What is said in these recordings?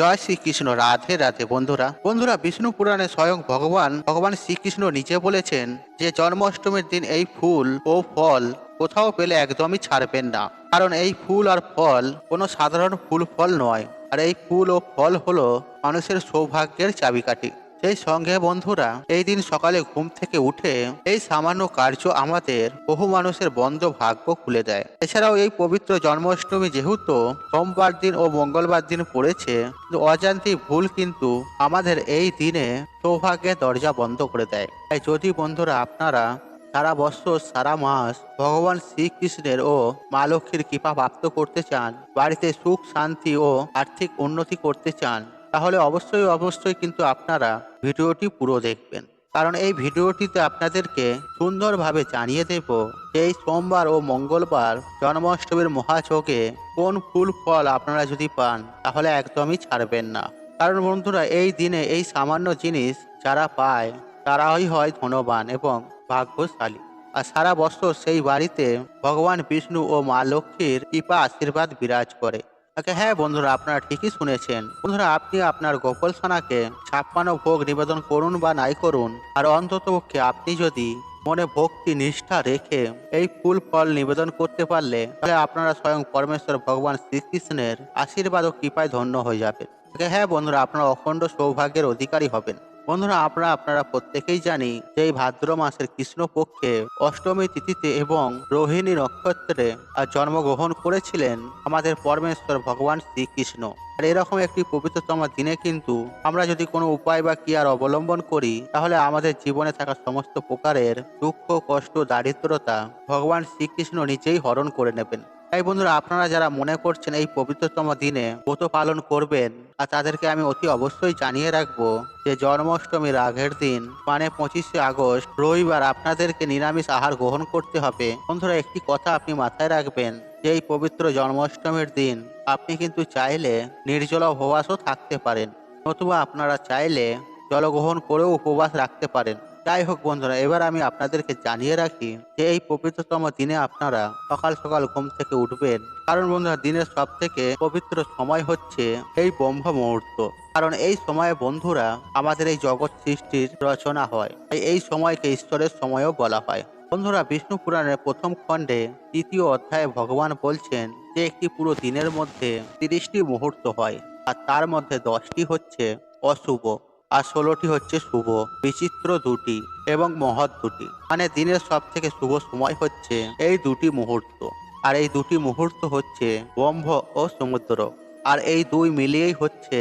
জয় শ্রীকৃষ্ণ, রাধে রাধে। বন্ধুরা বন্ধুরা, বিষ্ণু পুরাণে স্বয়ং ভগবান ভগবান শ্রীকৃষ্ণ নিজে বলেছেন যে, জন্মাষ্টমীর দিন এই ফুল ও ফল কোথাও পেলে একদমই ছাড়বেন না। কারণ এই ফুল আর ফল কোনো সাধারণ ফুল ফল নয়। আর এই ফুল ও ফল হলো মানুষের সৌভাগ্যের চাবিকাঠি। সেই সঙ্গে বন্ধুরা, এই দিন সকালে ঘুম থেকে উঠে এই সামান্য কার্য আমাদের বহু মানুষের বন্ধ ভাগ্য খুলে দেয়। এছাড়াও এই পবিত্র জন্মাষ্টমী যেহেতু সোমবার দিন ও মঙ্গলবার দিন পড়েছে অজান্তি ভুল কিন্তু আমাদের এই দিনে সৌভাগ্যের দরজা বন্ধ করে দেয়। তাই যদি বন্ধুরা আপনারা সারা বছর, সারা মাস ভগবান শ্রীকৃষ্ণের ও মা লক্ষ্মীর কৃপা প্রাপ্ত করতে চান, বাড়িতে সুখ, শান্তি ও আর্থিক উন্নতি করতে চান তাহলে অবশ্যই অবশ্যই কিন্তু আপনারা ভিডিওটি পুরো দেখবেন। কারণ এই ভিডিওটিতে আপনাদেরকে সুন্দরভাবে জানিয়ে দেব এই সোমবার ও মঙ্গলবার জন্মাষ্টমীর মহাযোগে কোন ফুল, ফল আপনারা যদি পান, তাহলে একদমই ছাড়বেন না। কারণ বন্ধুরা, এই দিনে এই সামান্য জিনিস যারা পায়, তারাই হয় ধনবান এবং ভাগ্যশালী। আর সারা বছর সেই বাড়িতে ভগবান বিষ্ণু ও মা লক্ষ্মীর কৃপা, আশীর্বাদ বিরাজ করে। আচ্ছা হ্যাঁ বন্ধুরা, আপনারা ঠিকই শুনেছেন। বন্ধুরা, আপনি আপনার গোপাল সোনাকে ছাপ্পানো ভোগ নিবেদন করুন বা নাই করুন। আর অন্তত পক্ষে আপনি যদি মনে ভক্তি, নিষ্ঠা রেখে এই ফুল ফল নিবেদন করতে পারলে, তাহলে আপনারা স্বয়ং পরমেশ্বর ভগবান শ্রীকৃষ্ণের আশীর্বাদ ও কৃপায় ধন্য হয়ে যাবেন। হ্যাঁ বন্ধুরা, আপনারা অখণ্ড সৌভাগ্যের অধিকারী হবেন। বন্ধুরা, আমরা আপনারা প্রত্যেকেই জানি যে এই ভাদ্র মাসের কৃষ্ণপক্ষে অষ্টমী তিথিতে এবং রোহিণী নক্ষত্রে জন্মগ্রহণ করেছিলেন আমাদের পরমেশ্বর ভগবান শ্রীকৃষ্ণ। আর এরকম একটি পবিত্রতম দিনে কিন্তু আমরা যদি কোনো উপায় বা ক্রিয়ার অবলম্বন করি, তাহলে আমাদের জীবনে থাকা সমস্ত প্রকারের দুঃখ, কষ্ট, দারিদ্রতা ভগবান শ্রীকৃষ্ণ নিজেই হরণ করে নেবেন। তাই বন্ধুরা, আপনারা যারা মনে করছেন এই পবিত্রতম দিনে ব্রত পালন করবেন, আর তাদেরকে আমি অতি অবশ্যই জানিয়ে রাখব যে জন্মাষ্টমীর আগের দিন মানে পঁচিশে আগস্ট, রবিবার আপনাদেরকে নিরামিষ আহার গ্রহণ করতে হবে। বন্ধুরা, একটি কথা আপনি মাথায় রাখবেন, যে এই পবিত্র জন্মাষ্টমীর দিন আপনি কিন্তু চাইলে নির্জলা উপবাসও থাকতে পারেন, নতুবা আপনারা চাইলে জলগ্রহণ করেও উপবাস রাখতে পারেন। যাই হোক বন্ধুরা, এবার আমি আপনাদেরকে জানিয়ে রাখি যে এই পবিত্রতম দিনে আপনারা সকাল সকাল ঘুম থেকে উঠবেন। কারণ বন্ধুরা, দিনের সব থেকে পবিত্র সময় হচ্ছে এই ব্রহ্ম মুহূর্ত। কারণ এই সময়ে বন্ধুরা, আমাদের এই জগৎ সৃষ্টির রচনা হয়। তাই এই সময়কে ঈশ্বরের সময়ও বলা হয়। বন্ধুরা, বিষ্ণু পুরাণের প্রথম খণ্ডে তৃতীয় অধ্যায়ে ভগবান বলছেন যে একটি পুরো দিনের মধ্যে তিরিশটি মুহূর্ত হয়, আর তার মধ্যে দশটি হচ্ছে অশুভ। আর ষোলোটি হচ্ছে শুভ, বিচিত্র দুটি এবং মহৎ দুটি। মানে দিনের সব থেকে শুভ সময় হচ্ছে এই দুটি মুহূর্ত। আর এই দুটি মুহূর্ত হচ্ছে ব্রহ্ম ও সমুদ্র। আর এই দুই মিলিয়েই হচ্ছে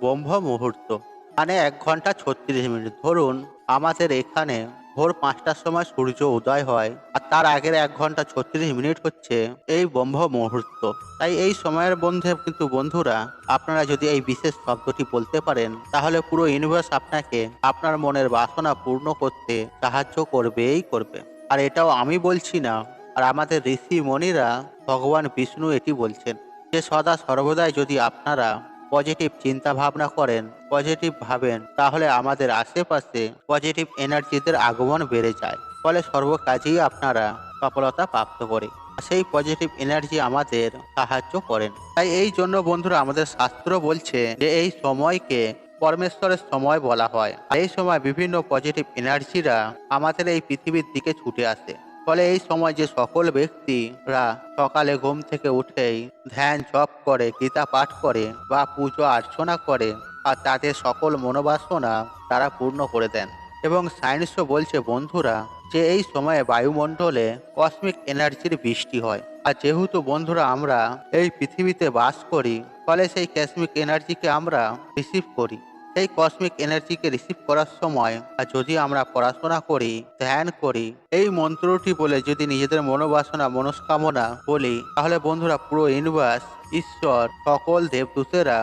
ব্রহ্ম মুহূর্ত। মানে এক ঘণ্টা ছত্রিশ মিনিট। ধরুন আমাদের এখানে ভোর পাঁচটার সময় সূর্য উদয় হয় আর তার আগের এক ঘণ্টা ছত্রিশ মিনিট হচ্ছে এই ব্রহ্ম মুহূর্ত। তাই এই সময়ের বন্ধে কিন্তু বন্ধুরা, আপনারা যদি এই বিশেষ শব্দটি বলতে পারেন, তাহলে পুরো ইউনিভার্স আপনাকে আপনার মনের বাসনা পূর্ণ করতে সাহায্য করবেই করবে। আর এটাও আমি বলছি না, আর আমাদের ঋষি মণিরা ভগবান বিষ্ণু এটি বলছেন যে সদা সর্বদাই যদি আপনারা পজিটিভ চিন্তা ভাবনা করেন পজিটিভ ভাবেন, তাহলে আমাদের আশেপাশে পজিটিভ এনার্জিদের আগমন বেড়ে যায়। ফলে সর্ব কাজেই আপনারা সফলতা প্রাপ্ত করে। সেই পজিটিভ এনার্জি আমাদের সাহায্য করেন। তাই এই জন্য বন্ধুরা আমাদের শাস্ত্র বলছে যে, এই সময়কে পরমেশ্বরের সময় বলা হয়। এই সময় বিভিন্ন পজিটিভ এনার্জিরা আমাদের এই পৃথিবীর দিকে ছুটে আসে। ফলে এই সময় যে সকল ব্যক্তিরা সকালে ঘুম থেকে উঠেই ধ্যান, জপ করে, গীতা পাঠ করে বা পুজো অর্চনা করে আর তাদের সকল মনোবাসনা তারা পূর্ণ করে দেন। এবং সায়েন্সও বলছে, বন্ধুরা, যে এই সময়ে বায়ুমণ্ডলে কসমিক এনার্জির বৃষ্টি হয়, আর যেহেতু বন্ধুরা আমরা এই পৃথিবীতে বাস করি, ফলে সেই কসমিক এনার্জিকে আমরা রিসিভ করি। সেই কসমিক এনার্জিকে রিসিভ করার সময় যদি আমরা পড়াশোনা করি, ধ্যান করি, এই মন্ত্রটি বলে যদি নিজেদের মনোবাসনা, মনস্কামনা বলি, তাহলে বন্ধুরা পুরো ইউনিভার্স ঈশ্বর, সকল দেবদূতেরা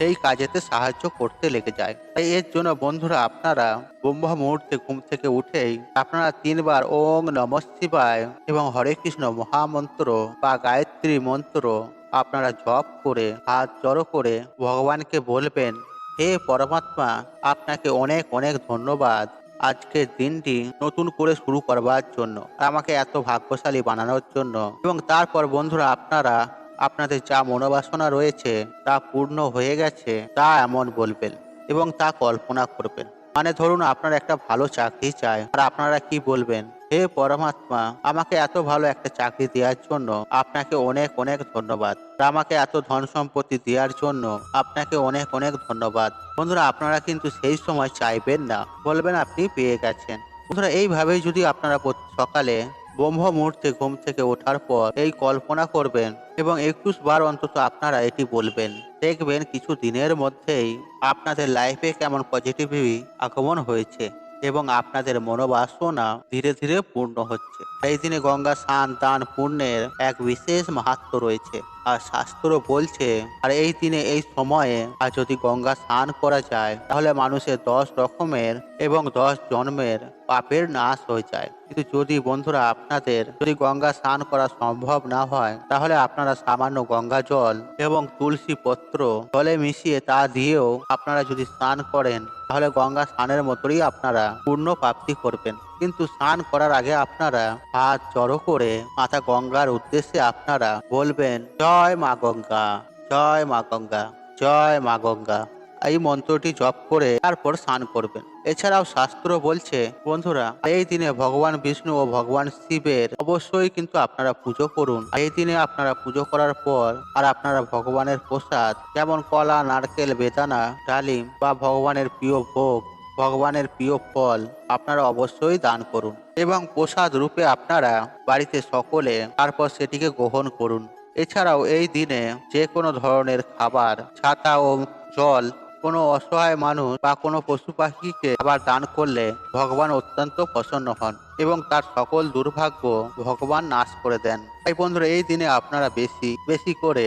এই কাজেতে সাহায্য করতে লেগে যায়। তাই এর জন্য বন্ধুরা আপনারা ব্রহ্ম মুহূর্তে ঘুম থেকে উঠেই আপনারা তিনবার ওং নম শিবায় এবং হরে কৃষ্ণ মহামন্ত্র বা গায়ত্রী মন্ত্র আপনারা জপ করে, হাত জড়ো করে ভগবানকে বলবেন হে পরমাত্মা, আপনাকে অনেক অনেক ধন্যবাদ। আজকের দিনটি নতুন করে শুরু করবার জন্য, আমাকে এত ভাগ্যশালী বানানোর জন্য। এবং তারপর বন্ধুরা, আপনারা, আপনাদের যা মনোবাসনা রয়েছে, তা পূর্ণ হয়ে গেছে, তা এমন বলবেন এবং তা কল্পনা করবেন। মানে ধরুন, আপনার একটা ভালো চাকরি চাই, আর আপনারা কি বলবেন? হে পরমাত্মা, আমাকে এত ভালো একটা চাকরি দেওয়ার জন্য আপনাকে অনেক অনেক ধন্যবাদ। আমাকে এত ধন সম্পত্তি দেওয়ার জন্য আপনাকে অনেক অনেক ধন্যবাদ। বন্ধুরা, আপনারা কিন্তু সেই সময় চাইবেন না, বলবেন আপনি পেয়ে গেছেন। বন্ধুরা, এইভাবেই যদি আপনারা সকালে ব্রহ্ম মুহূর্তে ঘুম থেকে ওঠার পর এই কল্পনা করবেন এবং একুশ বার অন্তত আপনারা এটি বলবেন, দেখবেন কিছু দিনের মধ্যেই আপনাদের লাইফে কেমন পজিটিভি আগমন হয়েছে। এবং আপনাদের মনোবাসনা ধীরে ধীরে পূর্ণ হচ্ছে। এই দিনে গঙ্গা স্নান দান পুণ্যের এক বিশেষ মাহাত্ম রয়েছে। আর শাস্ত্র বলছে, আর এই দিনে, এই সময়ে, আর যদি গঙ্গা স্নান করা যায়, তাহলে মানুষের দশ রকমের এবং দশ জন্মের পাপের নাশ হয়ে যায়। কিন্তু যদি বন্ধুরা আপনাদের, যদি গঙ্গা স্নান করা সম্ভব না হয়, তাহলে আপনারা সামান্য গঙ্গা জল এবং তুলসী পত্র জলে মিশিয়ে তা দিয়েও আপনারা যদি স্নান করেন, তাহলে গঙ্গা স্নানের মতোই আপনারা পূর্ণ প্রাপ্তি করবেন। কিন্তু স্নান করার আগে আপনারা হাত জড়ো করে মাতা গঙ্গার উদ্দেশ্যে আপনারা বলবেন, জয় মা গঙ্গা, জয় মা গঙ্গা, জয় মা গঙ্গা। এই মন্ত্রটি জপ করে তারপর স্নান করবেন। এছাড়াও শাস্ত্র বলছে, বন্ধুরা, এই দিনে ভগবান বিষ্ণু ও ভগবান শিবের অবশ্যই কিন্তু আপনারা পুজো করুন। এই দিনে আপনারা পুজো করার পর আর আপনারা ভগবানের প্রসাদ, যেমন কলা, নারকেল, বেদানা, ডালিম বা ভগবানের প্রিয় ভোগ ভগবানের প্রিয় ফল আপনারা অবশ্যই দান করুন এবং প্রসাদ রূপে আপনারা বাড়িতে সকলে তারপর সেটিকে গ্রহণ করুন। এছাড়াও এই দিনে যে কোনো ধরনের খাবার, ছাতা ও জল, কোনো অসহায় মানুষ বা কোনো পশু পাখিকে আবার দান করলে ভগবান অত্যন্ত প্রসন্ন হন এবং তার সকল দুর্ভাগ্য ভগবান নাশ করে দেন। তাই বন্ধুরা, এই দিনে আপনারা বেশি বেশি করে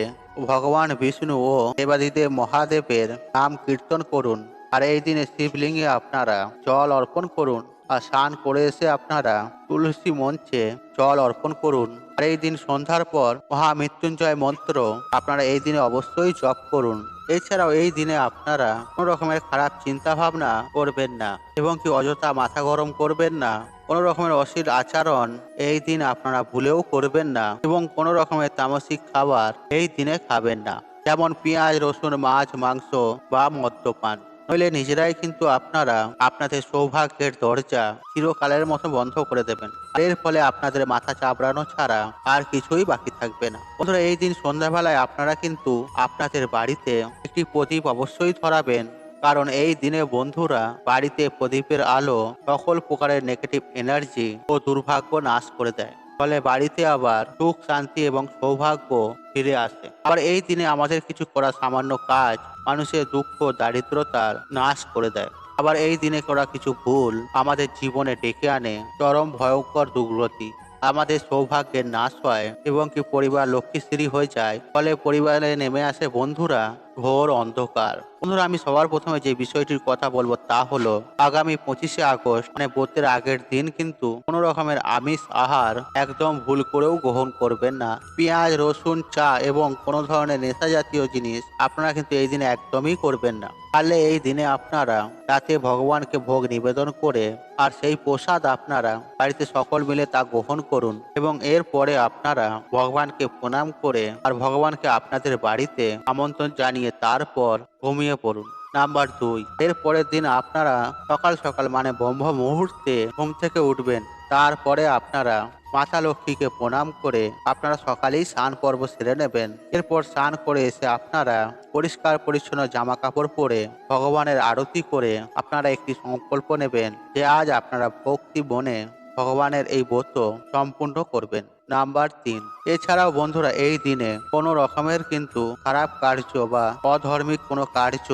ভগবান বিষ্ণু ও দেবাদিদেব মহাদেবের নাম কীর্তন করুন। আর এই দিনে শিবলিঙ্গে আপনারা জল অর্পণ করুন আর স্নান করে এসে আপনারা তুলসী মঞ্চে জল অর্পণ করুন। আর এই দিন সন্ধ্যার পর মহামৃত্যুঞ্জয় মন্ত্র আপনারা এই দিনে অবশ্যই জপ করুন। এছাড়াও এই দিনে আপনারা কোনো রকমের খারাপ চিন্তা ভাবনা করবেন না এবং কি অযথা মাথা গরম করবেন না। কোনো রকমের অশ্লীল আচরণ এই দিন আপনারা ভুলেও করবেন না এবং কোনো রকমের তামসিক খাবার এই দিনে খাবেন না। যেমন পেঁয়াজ, রসুন, মাছ, মাংস বা মদ্যপান। নইলে নিজেরাই কিন্তু আপনারা আপনাদের সৌভাগ্যের দরজা চিরকালের মতো বন্ধ করে দেবেন। এর ফলে আপনাদের মাথা চাপড়ানো ছাড়া আর কিছুই বাকি থাকবে না। বন্ধুরা, এই দিন সন্ধ্যাবেলায় আপনারা কিন্তু আপনাদের বাড়িতে একটি প্রদীপ অবশ্যই ধরাবেন। কারণ এই দিনে বন্ধুরা বাড়িতে প্রদীপের আলো সকল প্রকারের নেগেটিভ এনার্জি ও দুর্ভাগ্য নাশ করে দেয়। ফলে বাড়িতে আবার সুখ, শান্তি এবং সৌভাগ্য ফিরে আসে। আবার এই দিনে আমাদের কিছু করা সামান্য কাজ মানুষের দুঃখ, দারিদ্রতার নাশ করে দেয়। আবার এই দিনে করা কিছু ভুল আমাদের জীবনে ডেকে আনে চরম ভয়ঙ্কর দুর্গতি। আমাদের সৌভাগ্যের নাশ হয় এবং কি পরিবার লক্ষ্মীশ্রী হয়ে যায়, ফলে পরিবারে নেমে আসে বন্ধুরা ঘোর অন্ধকার। বন্ধুরা, আমি সবার প্রথমে যে বিষয়টির কথা বলব তা হলো, আগামী পঁচিশে আগস্ট মানে ব্রতের আগের দিন কিন্তু কোনো রকমের আমিষ আহার একদম ভুল করেও গ্রহণ করবেন না। পেঁয়াজ, রসুন, চা এবং কোনো ধরনের নেশা জাতীয় জিনিস আপনারা কিন্তু এই দিনে একদমই করবেন না। তাহলে এই দিনে আপনারা রাতে ভগবানকে ভোগ নিবেদন করে আর সেই প্রসাদ আপনারা বাড়িতে সকল মিলে তা গ্রহণ করুন এবং এরপরে আপনারা ভগবানকে প্রণাম করে আর ভগবানকে আপনাদের বাড়িতে আমন্ত্রণ জানিয়ে তারপর ঘুমিয়ে পড়ুন। নাম্বার দুই এর পরের দিন আপনারা সকাল সকাল মানে ব্রহ্ম মুহূর্তে ঘুম থেকে উঠবেন। তারপরে আপনারা মাতা লক্ষ্মীকে প্রণাম করে আপনারা সকালেই স্নান পর্ব সেরে নেবেন। এরপর স্নান করে এসে আপনারা পরিষ্কার পরিচ্ছন্ন জামা কাপড় পরে ভগবানের আরতি করে আপনারা একটি সংকল্প নেবেন যে আজ আপনারা ভক্তি বনে ভগবানের এই ব্রত সম্পূর্ণ করবেন। নাম্বার তিন। এছাড়াও বন্ধুরা, এই দিনে কোনো রকমের কিন্তু খারাপ কার্য বা অধর্মিক কোনো কার্য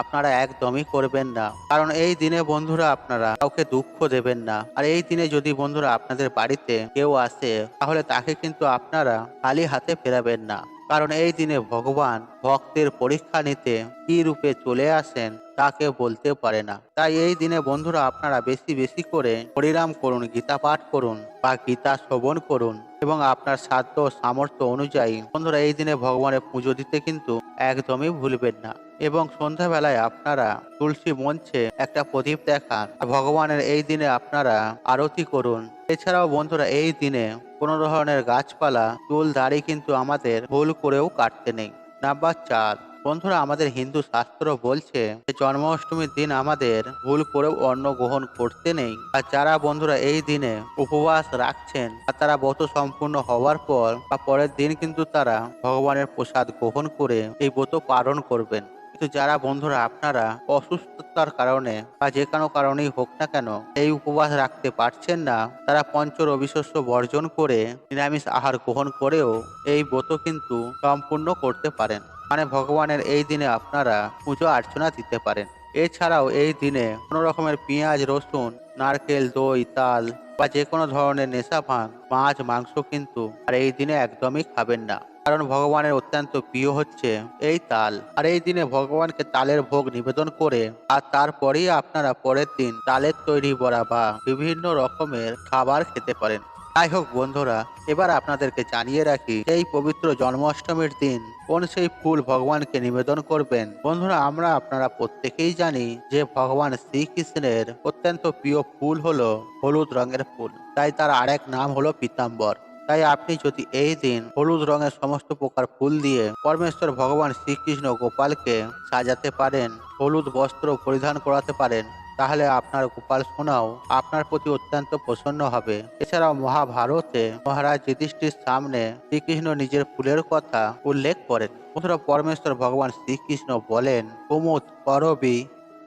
আপনারা একদমই করবেন না। কারণ এই দিনে বন্ধুরা আপনারা কাউকে দুঃখ দেবেন না। আর এই দিনে যদি বন্ধুরা আপনাদের বাড়িতে কেউ আসে, তাহলে তাকে কিন্তু আপনারা খালি হাতে ফেরাবেন না। কারণ এই দিনে ভগবান ভক্তের পরীক্ষা নিতে কি রূপে চলে আসেন তাকে বলতে পারে না। তাই এই দিনে বন্ধুরা আপনারা বেশি বেশি করে হরিরাম করুন, গীতা পাঠ করুন বা গীতা শ্রবণ করুন এবং আপনার সাধ্য সামর্থ্য অনুযায়ী বন্ধুরা এই দিনে ভগবানের পুজো দিতে কিন্তু একদমই ভুলবেন না এবং সন্ধ্যাবেলায় আপনারা তুলসী মঞ্চে একটা প্রদীপ দেখান। ভগবানের এই দিনে আপনারা আরতি করুন। এছাড়াও বন্ধুরা এই দিনে কোনো ধরনের গাছপালা, চুল, দাড়ি কিন্তু আমাদের ভুল করেও কাটতে নেই। নাম্বার চার বন্ধুরা, আমাদের হিন্দু শাস্ত্র বলছে জন্মাষ্টমীর দিন আমাদের ভুল করেও অন্ন গ্রহণ করতে নেই। আর যারা বন্ধুরা এই দিনে উপবাস রাখছেন আর তারা ব্রত সম্পূর্ণ হওয়ার পর বা পরের দিন কিন্তু তারা ভগবানের প্রসাদ গ্রহণ করে এই ব্রত পালন করবেন। কিন্তু যারা বন্ধুরা, আপনারা অসুস্থতার কারণে বা যে কোনো কারণেই হোক না কেন এই উপবাস রাখতে পারছেন না, তারা পঞ্চ রবিশস্য বর্জন করে নিরামিষ আহার গ্রহণ করেও এই ব্রত কিন্তু সম্পূর্ণ করতে পারেন। মানে ভগবানের এই দিনে আপনারা পুজো, অর্চনা দিতে পারেন। এছাড়াও এই দিনে কোনো রকমের পেঁয়াজ, রসুন, নারকেল, দই, তাল বা যে কোনো ধরনের নেশা ভাঙ মাছ, মাংস কিন্তু আর এই দিনে একদমই খাবেন না। কারণ ভগবানের অত্যন্ত প্রিয় হচ্ছে এই তাল। আর এই দিনে ভগবানকে তালের ভোগ নিবেদন করে আর তারপরেই আপনারা পরের দিন তালের তৈরি বড়া বা বিভিন্ন রকমের খাবার খেতে পারেন। যাই হোক বন্ধুরা, এবার আপনাদেরকে জানিয়ে রাখি, এই পবিত্র জন্মাষ্টমীর দিন কোন সেই ফুল ভগবানকে নিবেদন করবেন? বন্ধুরা, আমরা আপনারা প্রত্যেকেই জানি যে ভগবান শ্রীকৃষ্ণের অত্যন্ত প্রিয় ফুল হলো হলুদ রঙের ফুল। তাই তার আরেক নাম হলো পীতাম্বর। তাই আপনি যদি এই দিন হলুদ রঙের সমস্ত প্রকার ফুল দিয়ে পরমেশ্বর ভগবান শ্রীকৃষ্ণ গোপালকে সাজাতে পারেন, হলুদ বস্ত্র পরিধান করাতে পারেন তাহলে আপনার গোপাল সোনাও আপনার প্রতি অত্যন্ত প্রসন্ন হবে। এছাড়াও মহাভারতে মহারাজ যুধিষ্ঠির সামনে শ্রীকৃষ্ণ নিজের ফুলের কথা উল্লেখ করেন। অথবা পরমেশ্বর ভগবান শ্রীকৃষ্ণ বলেন, কুমুদ, করবি,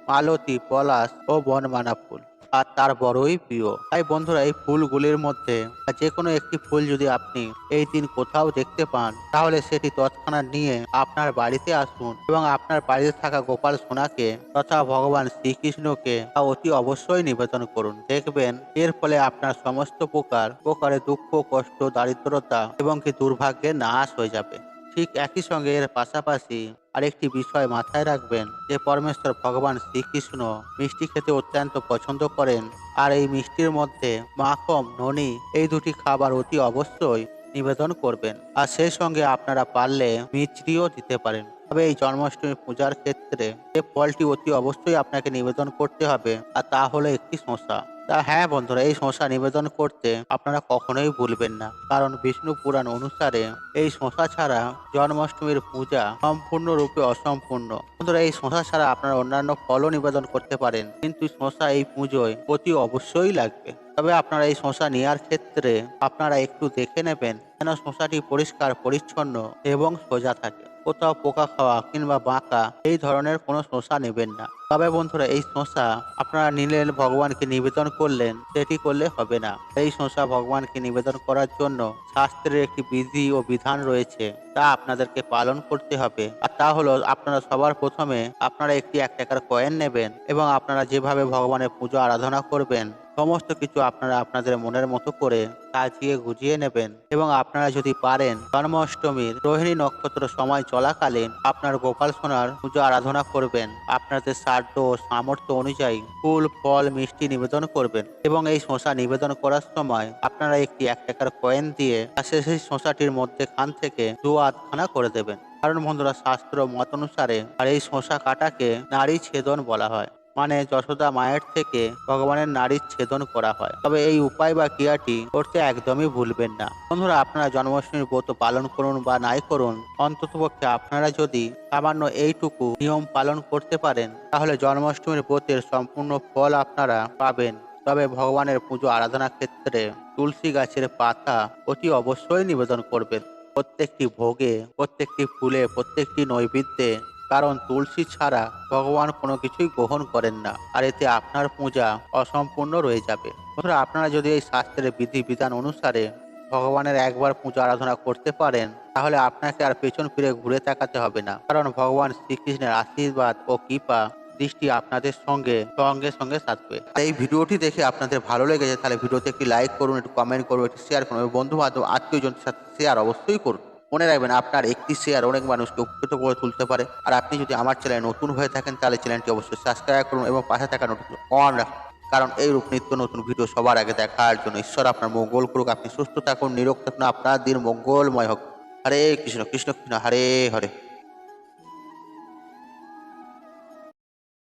মালতী, পলাশ ও বনমানা ফুল। আর তার বড়ই প্রিয়। তাই বন্ধুরা, এই ফুলগুলির মধ্যে যে কোনো একটি ফুল যদি আপনি এই দিন কোথাও দেখতে পান, তাহলে সেটি তৎক্ষণাৎ নিয়ে আপনার বাড়িতে আসুন এবং আপনার বাড়িতে থাকা গোপাল সোনাকে তথা ভগবান শ্রীকৃষ্ণকে অতি অবশ্যই নিবেদন করুন। দেখবেন, এর ফলে আপনার সমস্ত প্রকার প্রকারে দুঃখ, কষ্ট, দারিদ্রতা এবং কি দুর্ভাগ্যের নাশ হয়ে যাবে। ঠিক একই সঙ্গে এর পাশাপাশি আরেকটি বিষয় মাথায় রাখবেন যে পরমেশ্বর ভগবান শ্রীকৃষ্ণ মিষ্টি খেতে অত্যন্ত পছন্দ করেন। আর এই মিষ্টির মধ্যে মাখন, ননি এই দুটি খাবার অতি অবশ্যই নিবেদন করবেন। আর সেই সঙ্গে আপনারা পারলে মিচড়িও দিতে পারেন। তবে এই জন্মাষ্টমী পূজার ক্ষেত্রে যে ফলটি অতি অবশ্যই আপনাকে নিবেদন করতে হবে, আর তা হলো একটি শসা। তা হ্যাঁ বন্ধুরা, এই শসা নিবেদন করতে আপনারা কখনোই ভুলবেন না। কারণ বিষ্ণু পুরাণ অনুসারে এই শসা ছাড়া জন্মাষ্টমীর পূজা সম্পূর্ণরূপে অসম্পূর্ণ। বন্ধুরা, এই শসা ছাড়া আপনারা অন্যান্য ফলও নিবেদন করতে পারেন। কিন্তু শসা এই পুজোয় অতি অবশ্যই লাগবে। তবে আপনারা এই শসা নেওয়ার ক্ষেত্রে আপনারা একটু দেখে নেবেন যেন শসাটি পরিষ্কার, পরিচ্ছন্ন এবং সোজা থাকে। কোথাও পোকা খাওয়া কিংবা বাঁকা, এই ধরনের কোনো শসা নেবেন না। তবে বন্ধুরা, এই শসা আপনারা নিলেন, ভগবানকে নিবেদন করলেন, সেটি করলে হবে না। এই শসা ভগবানকে নিবেদন করার জন্য শাস্ত্রের একটি বিধি ও বিধান রয়েছে, তা আপনাদেরকে পালন করতে হবে। আর তা হলো, আপনারা সবার প্রথমে আপনারা একটি এক টাকার কয়েন নেবেন এবং আপনারা যেভাবে ভগবানের পুজো আরাধনা করবেন সমস্ত কিছু আপনারা আপনাদের মনের মতো করে সাজিয়ে গুজিয়ে নেবেন এবং আপনারা যদি পারেন জন্মাষ্টমীর রোহিণী নক্ষত্র সময় চলাকালীন আপনার গোপাল সোনার পুজো আরাধনা করবেন। আপনাদের সাধ্য ও সামর্থ্য অনুযায়ী ফুল, ফল, মিষ্টি নিবেদন করবেন এবং এই শসা নিবেদন করার সময় আপনারা একটি এক টাকার কয়েন দিয়ে সেই শসাটির মধ্যে খান থেকে দু আধখানা করে দেবেন। কারণ বন্ধুরা, শাস্ত্র মত অনুসারে আর এই শসা কাটাকে নারী ছেদন বলা হয়। মানে যশোদা মায়ের থেকে ভগবানের নারীর ছেদন করা হয়। তবে এই উপায় বা ক্রিয়াটি করতে একদমই ভুলবেন না। বন্ধুরা, আপনারা জন্মাষ্টমীর ব্রত পালন করুন বা নাই করুন, অন্ততপক্ষে আপনারা যদি সামান্য এইটুকু নিয়ম পালন করতে পারেন, তাহলে জন্মাষ্টমীর ব্রতের সম্পূর্ণ ফল আপনারা পাবেন। তবে ভগবানের পুজো আরাধনা ক্ষেত্রে তুলসী গাছের পাতা অতি অবশ্যই নিবেদন করবেন। প্রত্যেকটি ভোগে, প্রত্যেকটি ফুলে, প্রত্যেকটি নৈবেদ্যে কারণ তুলসী ছাড়া ভগবান কোনো কিছুই গ্রহণ করেন না, আর এতে আপনার পূজা অসম্পূর্ণ রয়ে যাবে। আপনারা যদি এই শাস্ত্রের বিধি বিধান অনুসারে ভগবানের একবার পূজা আরাধনা করতে পারেন, তাহলে আপনাকে আর পেছন ফিরে ঘুরে তাকাতে হবে না। কারণ ভগবান শ্রীকৃষ্ণের আশীর্বাদ ও কৃপা দৃষ্টি আপনাদের সঙ্গে সঙ্গে সঙ্গে থাকবে এই ভিডিওটি দেখে আপনাদের ভালো লেগেছে, তাহলে ভিডিওতে একটি লাইক করুন, একটু কমেন্ট করুন, একটু শেয়ার করুন। বন্ধু বান্ধব আত্মীয়জনের সাথে শেয়ার অবশ্যই করুন। মনে রাখবেন আপনার একটি শেয়ার অনেক মানুষকে উপকৃত করে তুলতে পারে। আর আপনি যদি আমার চ্যানেল নতুন হয়ে থাকেন, তাহলে চ্যানেলটি অবশ্যই সাবস্ক্রাইব করুন এবং পাশে থাকা নোটিফিকেশন অন রাখুন। কারণ এই রূপ নিত্য নতুন ভিডিও সবার আগে দেখার জন্য ঈশ্বর আপনার মঙ্গল করুক। আপনি সুস্থ থাকুন, নিরোগ থাকুন, আপনার দিন মঙ্গলময় হোক। হরে কৃষ্ণ কৃষ্ণ কৃষ্ণ, হরে হরে।